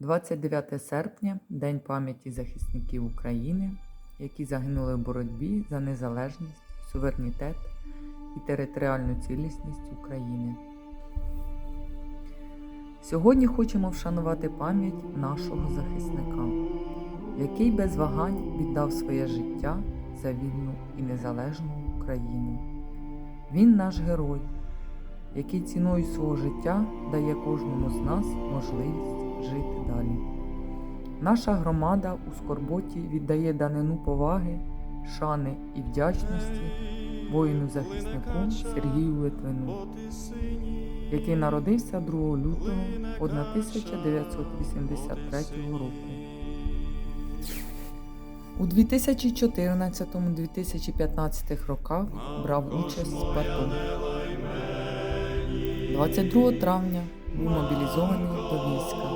29 серпня День пам'яті захисників України, які загинули в боротьбі за незалежність, суверенітет і територіальну цілісність України. Сьогодні хочемо вшанувати пам'ять нашого захисника, який без вагань віддав своє життя за вільну і незалежну Україну. Він наш герой, який ціною свого життя дає кожному з нас можливість жити далі. Наша громада у скорботі віддає данину поваги, шани і вдячності воїну-захиснику Сергію Литвину, який народився 2 лютого 1983 року. У 2014-2015 роках брав участь в АТО. 22 травня був мобілізований до війська.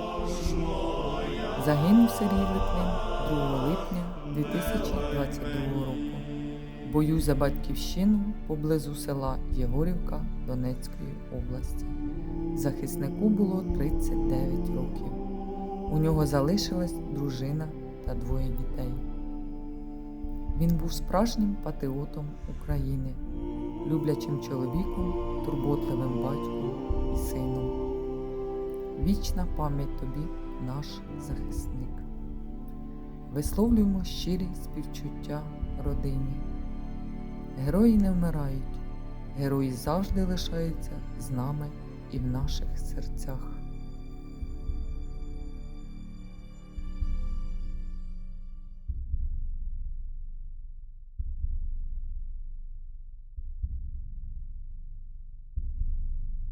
Загинув Сергій Литвин 2 липня 2022 року в бою за батьківщину поблизу села Єгорівка Донецької області. Захиснику було 39 років. У нього залишилась дружина та двоє дітей. Він був справжнім патріотом України, люблячим чоловіком, турботливим батьком і сином. Вічна пам'ять тобі, наш захисник. Висловлюємо щирі співчуття родині. Герої не вмирають, герої завжди лишаються з нами і в наших серцях.